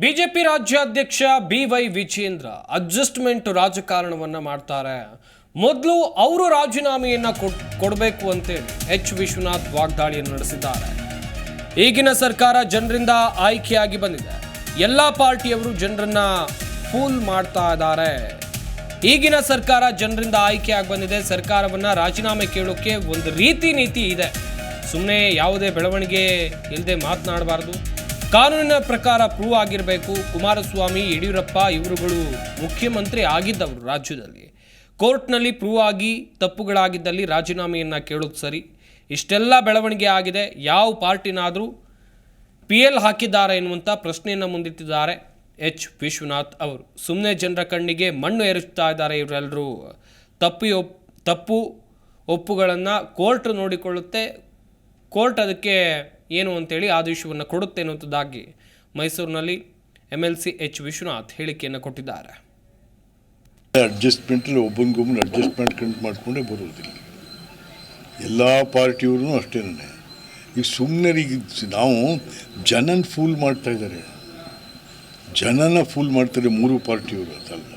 BJP ರಾಜ್ಯಾಧ್ಯಕ್ಷ B Y Vijendra adjustment ರಾಜಕಾರಣವನ್ನು ಮಾಡ್ತಾರೆ. ಮೊದಲು ಅವರು ರಾಜೀನಾಮೆಯನ್ನು ಕೊಡ್- ಕೊಡಬೇಕು ಅಂತೇಳಿ ಎಚ್ ವಿಶ್ವನಾಥ್ ವಾಗ್ದಾಳಿಯನ್ನು ನಡೆಸಿದ್ದಾರೆ. ಈಗಿನ ಸರ್ಕಾರ ಜನರಿಂದ ಆಯ್ಕೆಯಾಗಿ ಬಂದಿದೆ. ಎಲ್ಲ ಪಾರ್ಟಿಯವರು ಜನರನ್ನ ಫೂಲ್ ಮಾಡ್ತಾ ಇದ್ದಾರೆ. ಈಗಿನ ಸರ್ಕಾರ ಜನರಿಂದ ಆಯ್ಕೆಯಾಗಿ ಬಂದಿದೆ. ಸರ್ಕಾರವನ್ನ ರಾಜೀನಾಮೆ ಕೇಳೋಕೆ ಒಂದು ರೀತಿ ನೀತಿ ಇದೆ. ಸುಮ್ಮನೆ ಯಾವುದೇ ಬೆಳವಣಿಗೆ ಇಲ್ಲದೆ ಮಾತನಾಡಬಾರ್ದು. ಕಾನೂನಿನ ಪ್ರಕಾರ ಪ್ರೂವ್ ಆಗಿರಬೇಕು. ಕುಮಾರಸ್ವಾಮಿ, ಯಡಿಯೂರಪ್ಪ ಇವರುಗಳು ಮುಖ್ಯಮಂತ್ರಿ ಆಗಿದ್ದವರು ರಾಜ್ಯದಲ್ಲಿ. ಕೋರ್ಟ್ನಲ್ಲಿ ಪ್ರೂವ್ ಆಗಿ ತಪ್ಪುಗಳಾಗಿದ್ದಲ್ಲಿ ರಾಜೀನಾಮೆಯನ್ನು ಕೇಳೋದು ಸರಿ. ಇಷ್ಟೆಲ್ಲ ಬೆಳವಣಿಗೆ ಆಗಿದೆ. ಯಾವ ಪಾರ್ಟಿನಾದರೂ ಪಿ ಎಲ್ ಹಾಕಿದ್ದಾರೆ ಎನ್ನುವಂಥ ಪ್ರಶ್ನೆಯನ್ನು ಮುಂದಿಟ್ಟಿದ್ದಾರೆ ಎಚ್. ವಿಶ್ವನಾಥ್ ಅವರು. ಸುಮ್ಮನೆ ಜನರ ಕಣ್ಣಿಗೆ ಮಣ್ಣು ಎರಚ್ತಾ ಇದ್ದಾರೆ ಇವರೆಲ್ಲರೂ. ತಪ್ಪಿ ಒಪ್, ತಪ್ಪು ಒಪ್ಪುಗಳನ್ನು ಕೋರ್ಟ್ ನೋಡಿಕೊಳ್ಳುತ್ತೆ. ಕೋರ್ಟ್ ಅದಕ್ಕೆ ಏನು ಅಂತೇಳಿ ಆದೇಶವನ್ನು ಕೊಡುತ್ತೆ ಅನ್ನುವಂಥದ್ದಾಗಿ ಮೈಸೂರಿನಲ್ಲಿ M L C H Vishwanath ಹೇಳಿಕೆಯನ್ನು ಕೊಟ್ಟಿದ್ದಾರೆ. ಅಡ್ಜಸ್ಟ್ಮೆಂಟಲ್ಲಿ ಒಬ್ಬನಿಗೊಬ್ಬನ ಅಡ್ಜಸ್ಟ್ಮೆಂಟ್ ಕಂಡು ಮಾಡಿಕೊಂಡೇ ಬರೋದಿಲ್ಲ. ಎಲ್ಲ ಪಾರ್ಟಿಯವ್ರೂ ಅಷ್ಟೇನೆ ಈಗ ಸುಮ್ಮನೆ ನಾವು ಜನನ ಫೂಲ್ ಮಾಡ್ತಾ ಇದ್ದಾರೆ. ಜನನ ಫೂಲ್ ಮಾಡ್ತಾರೆ ಮೂರು ಪಾರ್ಟಿಯವರು ಅದಲ್ಲ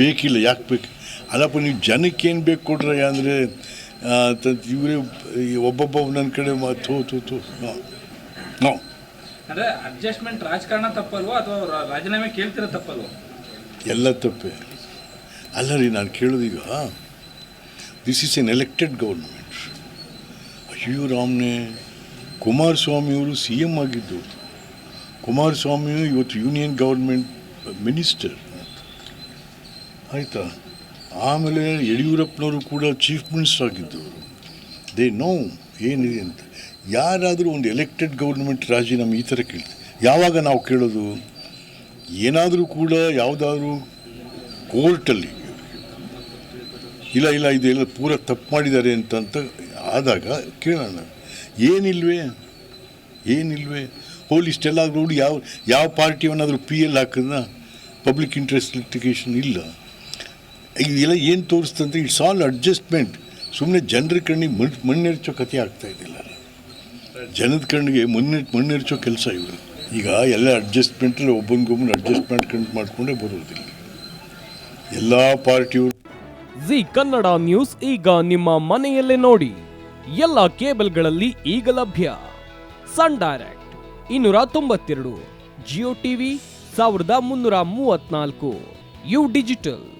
ಬೇಕಿಲ್ಲ, ಯಾಕೆ ಬೇಕು? ಅಲ್ಲಪ್ಪ, ನೀವು ಜನಕ್ಕೆ ಏನು ಬೇಕು ಕೊಡ್ರಿ ಅಂದರೆ ಇವರೇ ಒಬ್ಬೊಬ್ಬ ನನ್ನ ಕಡೆ ಥೂ ಥೂ ಥೂ. ನೋ ಅಂದ್ರೆ ಅಡ್ಜಸ್ಟ್ಮೆಂಟ್ ರಾಜಕಾರಣ ತಪ್ಪಲ್ವಾ ಅಥವಾ ರಾಜೀನಾಮೆ ಕೇಳ್ತಿರೋ ತಪ್ಪಲ್ವಾ? ಎಲ್ಲ ತಪ್ಪೆ. ಅಲ್ಲ ರೀ ನಾನು ಕೇಳೋದೀಗ this is an elected government ಅಯ್ಯೋ ರಾಮ್ನೆ ಕುಮಾರಸ್ವಾಮಿಯವರು ಸಿ ಎಂ ಆಗಿದ್ದು. ಕುಮಾರಸ್ವಾಮಿಯು ಇವತ್ತು ಯೂನಿಯನ್ ಗೌರ್ಮೆಂಟ್ ಮಿನಿಸ್ಟರ್. ಆಯಿತಾ? ಆಮೇಲೆ ಯಡಿಯೂರಪ್ಪನವರು ಕೂಡ ಚೀಫ್ ಮಿನಿಸ್ಟರ್ ಆಗಿದ್ದವರು. ದೇ ನೋ ಏನಿದೆ ಅಂತ. ಯಾರಾದರೂ ಒಂದು ಎಲೆಕ್ಟೆಡ್ ಗೌರ್ಮೆಂಟ್ ರಾಜೀನಾಮೆ ಈ ಥರ ಕೇಳ್ತೀವಿ ಯಾವಾಗ ನಾವು ಕೇಳೋದು? ಏನಾದರೂ ಕೂಡ ಯಾವುದಾದ್ರೂ ಕೋರ್ಟಲ್ಲಿ ಇಲ್ಲ ಇಲ್ಲ ಇದು ಎಲ್ಲ ಪೂರ ತಪ್ಪು ಮಾಡಿದ್ದಾರೆ ಅಂತ ಅಂತ ಆದಾಗ ಕೇಳೋಣ. ಏನಿಲ್ವೇ? ಏನಿಲ್ವೇ? ಹೋಲಿ ಇಷ್ಟೆಲ್ಲ ನೋಡಿ ಯಾವ ಯಾವ ಪಾರ್ಟಿಯವನ್ನಾದರೂ ಪಿ ಎಲ್ ಹಾಕಿದ್ನ ಪಬ್ಲಿಕ್ ಇಂಟ್ರೆಸ್ಟ್ ಲಿಟಿಗೇಷನ್ ಇಲ್ಲ. ಇದೆಲ್ಲ ಏನು ತೋರಿಸ್ತಂದ್ರೆ ಇಟ್ಸ್ ಆಲ್ ಅಡ್ಜಸ್ಟ್ಮೆಂಟ್ ಸುಮ್ಮನೆ ಜನರ ಕಣ್ಣಿಗೆ ಮಣ್ ಮಣ್ಣೆರ್ಚೋ ಕಥೆ ಆಗ್ತಾ ಇದ್ದಿಲ್ಲ. ಜನದ ಕಣ್ಣಿಗೆ ಮಣ್ಣೆ, ಮಣ್ಣೆರ್ಚೋ ಕೆಲಸ ಇವರು. ಈಗ ಎಲ್ಲ ಅಡ್ಜಸ್ಟ್ಮೆಂಟಲ್ಲಿ ಒಬ್ಬನಿಗೊಬ್ಬನ ಅಡ್ಜಸ್ಟ್ಮೆಂಟ್ ಕಂಡು ಮಾಡಿಕೊಂಡೇ ಬರೋದಿಲ್ಲ. ಎಲ್ಲ ಪಾರ್ಟಿಯವರು ಜಿ ಕನ್ನಡ ನ್ಯೂಸ್ ಈಗ ನಿಮ್ಮ ಮನೆಯಲ್ಲೇ ನೋಡಿ. ಎಲ್ಲ ಕೇಬಲ್ಗಳಲ್ಲಿ ಈಗ ಲಭ್ಯ. ಸನ್ ಡೈರೆಕ್ಟ್ ಇನ್ನೂರ ತೊಂಬತ್ತೆರಡು, ಜಿಯೋ ಟಿವಿ ಸಾವಿರದ ಮುನ್ನೂರ ಮೂವತ್ನಾಲ್ಕು ಯು ಡಿಜಿಟಲ್.